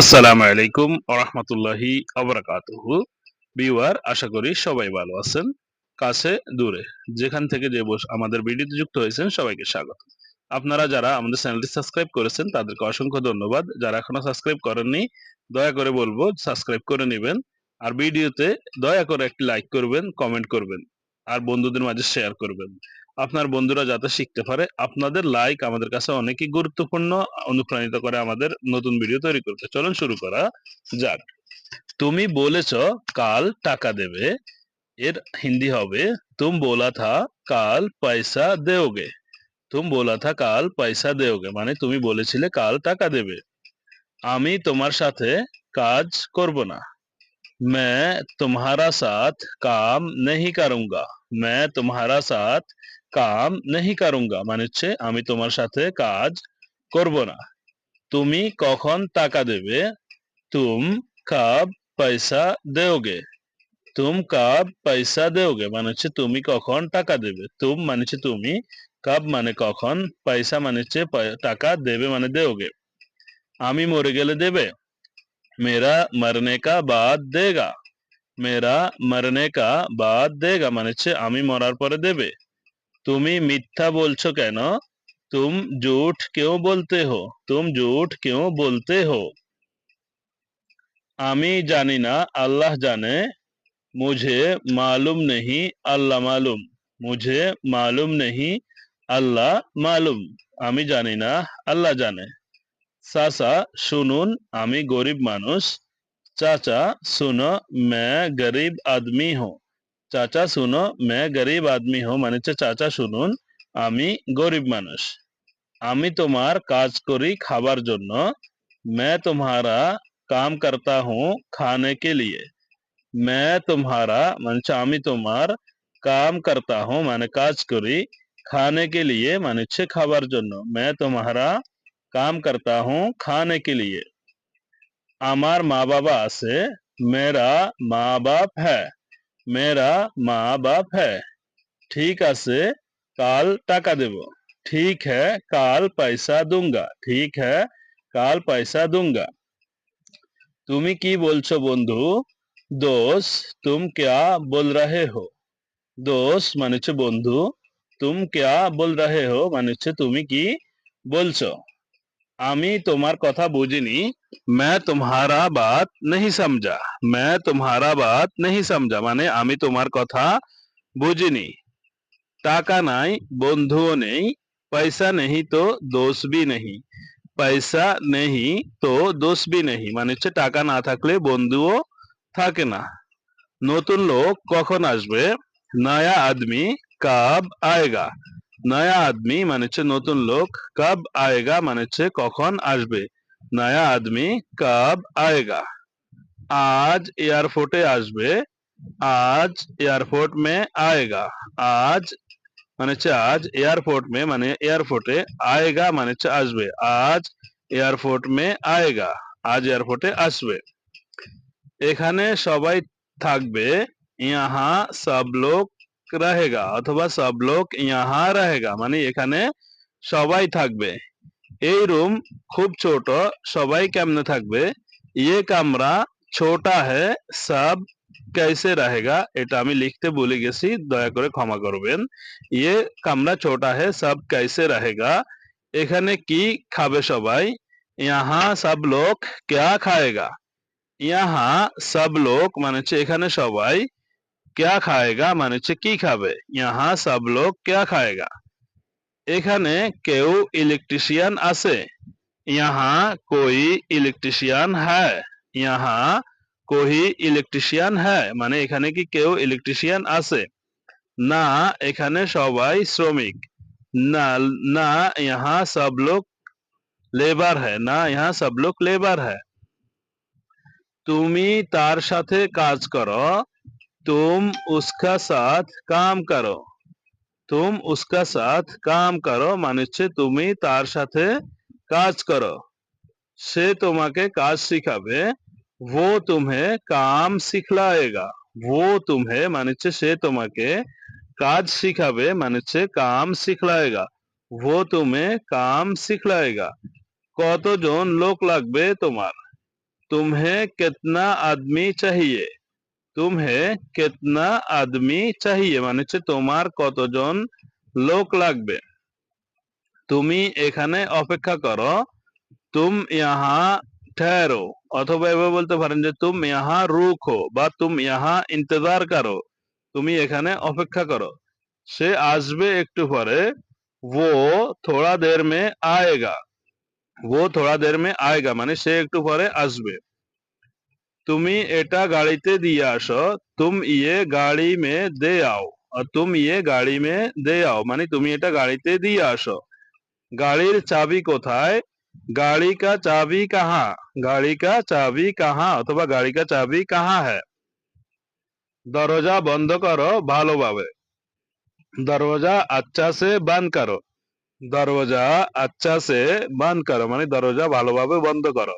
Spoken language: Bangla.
আসসালামু আলাইকুম ওরহমতুল্লাহি আবরাকাতুহু বিওয়ার আশা করি সবাই ভালো আছেন, কাছে, দূরে। যেখান থেকে যে বস আমাদের ভিডিওতে যুক্ত হয়েছেন, সবাইকে স্বাগত। আপনারা যারা আমাদের চ্যানেলটি সাবস্ক্রাইব করেছেন, তাদেরকে অসংখ্য ধন্যবাদ। যারা এখনও সাবস্ক্রাইব করেননি, দয়া করে বলব, সাবস্ক্রাইব করে নেবেন। আর ভিডিওতে দয়া করে একটি লাইক করবেন, কমেন্ট করবেন। আর বন্ধুদের মাঝে শেয়ার করবেন। আপনার বন্ধুরা যাতে শিখতে পারে আপনাদের লাইক আমাদের কাছে অনেকই গুরুত্বপূর্ণ অনুপ্রাণিত করে আমাদের নতুন ভিডিও তৈরি করতে চলুন শুরু করা যাক তুমি বলেছ কাল টাকা দেবে এর হিন্দি হবে তুম बोला था কাল পয়সা দেওগে তুম बोला था কাল পয়সা দেওগে মানে তুমি বলেছিলে কাল টাকা দেবে আমি তোমার সাথে কাজ করব না मैं तुम्हारा साथ काम नहीं करूंगा मैं तुम्हारा साथ কাম নেহি কারুঙ্গা মানে হচ্ছে আমি তোমার সাথে কাজ করব না। তুমি কখন টাকা দেবে? তুম কাব পয়সা দেওগে। তুম কাব পয়সা দেওগে মানে হচ্ছে তুমি কখন টাকা দেবে? তুম মানে হচ্ছে তুমি কাব মানে কখন পয়সা মানে হচ্ছে টাকা দেবে মানে দেওগে। আমি মরে গেলে দেবে? মেরা মরনে কা বাদ দেগা। মেরা মরনে কা বাদ দেগা মানে হচ্ছে আমি মরার পরে দেবে। তুমি মিথ্যা বলছো কেন? তুম জুঠ কেউ বলতে হো, তুম জুঠ কেউ বলতে হো। আমি জানি না, আল্লাহ জানে, মুঝে মালুম নেহি, আল্লাহ মালুম। মুঝে মালুম নেহি, আল্লাহ মালুম। আমি জানি না, আল্লাহ জানে। চাচা, শুনুন, আমি গরিব মানুষ। চাচা, শুনো, মে গরিব আদমি হো। চাচা শুনো मैं गरीब आदमी हूँ মানে হচ্ছে চাচা শুনুন আমি গরিব মানুষ আমি তোমার কাজ করি খাবার জন্য मैं तुम्हारा काम करता हूँ खाने के लिए मैं तुम्हारा মানে হচ্ছে আমি তোমার কাম করতা हूँ মানে কাজ করি খানে के लिए মানে হচ্ছে খাবার জন্য मैं तुम्हारा काम करता हूँ खाने के लिए আমার মা বাবা আছে मेरा माँ बाप है मेरा माँ बाप है ঠিক আছে কাল টাকা দেব ठीक है काल पैसा दूंगा ठीक है কাল পয়সা दूंगा তুমি কি বলছো বন্ধু দোষ तुम क्या बोल रहे हो দোষ মানে হচ্ছে বন্ধু तुम क्या बोल रहे हो মানে হচ্ছে তুমি কি বলছো আমি তোমার কথা বুঝিনি मैं तुम्हारा बात नहीं समझा मैं तुम्हारा बात नहीं समझा মানে আমি তোমার কথা বুঝিনি টাকা নাই বন্ধুও নেই পয়সা নেই তো দোষ भी नहीं পয়সা নেই তো দোষ भी नहीं মানে হচ্ছে টাকা না থাকলে বন্ধুও থাকে না নতুন লোক কখন আসবে নয়া আদমি কাব আয়েগা নয়া আদমি মানে হচ্ছে নতুন লোক, কাব আয়েগা মানে হচ্ছে কখন আসবে। নয়া আদমি, কাব আয়েগা। আজ এয়ারপোর্টে আসবে, আজ এয়ারপোর্ট মে আয়েগা। আজ মানে হচ্ছে আজ এয়ারপোর্ট মে মানে এয়ারপোর্টে আয়েগা মানে হচ্ছে আসবে। আজ এয়ারপোর্ট মে আয়েগা, আজ এয়ারপোর্টে আসবে। এখানে সবাই থাকবে, ইহা সব লোক रहेगा অথবা সব লোক ইহা रहेगा মানে এখানে সবাই থাকবে এই রুম খুব ছোট সবাই কেমনে থাকবে ইয়ে কামরা ছোটা है सब कैसे रहेगा এটা আমি লিখতে ভুলে গেছি দয়া করে ক্ষমা করবেন ইয়ে কামরা ছোটা है सब कैसे रहेगा এখানে কি খাবে সবাই ইহা সব লোক क्या खाएगा ইহা সব লোক মানে হচ্ছে এখানে সবাই क्या खाएगा মানে হচ্ছে কি খাবে ইহা সব লোক क्या खाएगा এখানে কেউ ইলেকট্রিশিয়ান আছে ইহা कोई ইলেকট্রিশিয়ান है ইহা कोई ইলেকট্রিশিয়ান है মানে এখানে কি কেউ ইলেকট্রিশিয়ান আছে না এখানে সবাই শ্রমিক না না ইহা সব লোক লেবার है না ইহা সব লোক লেবার है তুমি তার সাথে কাজ করো तुम उसका साथ काम करो। तुम उसका साथ काम करो, मानुष्य, तुम ही तार साथे काज करो। से तुम्हें काज सिखावे, वो तुम्हें काम सिखलाएगा। वो तुम्हें मानुष्य, से तुम्हें काज सिखावे, मानुष्य काम सिखलाएगा। वो तुम्हें काम सिखलाएगा। कत जन लोक लागे तुम्हारे। तुम्हें कितना आदमी चाहिए? তুমে কেতনা আদমি চাহিয়ে মানে হচ্ছে তোমার কতজন লোক লাগবে তুমি এখানে অপেক্ষা করো তুম ইহা ঠেরো অথবা এভাবে বলতে পারেন যে তুম ইহা রুখো বা তুম ইহা ইন্তজার করো তুমি এখানে অপেক্ষা করো সে আসবে একটু পরে ও থোড়া দের মে আয়েগা ও থোড়া দের মে আয়েগা মানে সে একটু পরে আসবে তুমি এটা গাড়িতে দিয়ে আসো তুম ইয়ে গাড়ি মে দে আও আর তুম ইয়ে গাড়ি মে দে আও মানে তুমি এটা গাড়িতে দিয়ে আসো গাড়ির চাবি কোথায় গাড়ি কা চাবি কাহা গাড়ি কা চাবি কাহা অথবা গাড়ি কা চাবি কাহা হ্যায় দরজা বন্ধ করো ভালোভাবে দরওয়াজা আচ্ছা সে বান করো দরওয়াজা আচ্ছা সে বান করো মানে দরজা ভালোভাবে বন্ধ করো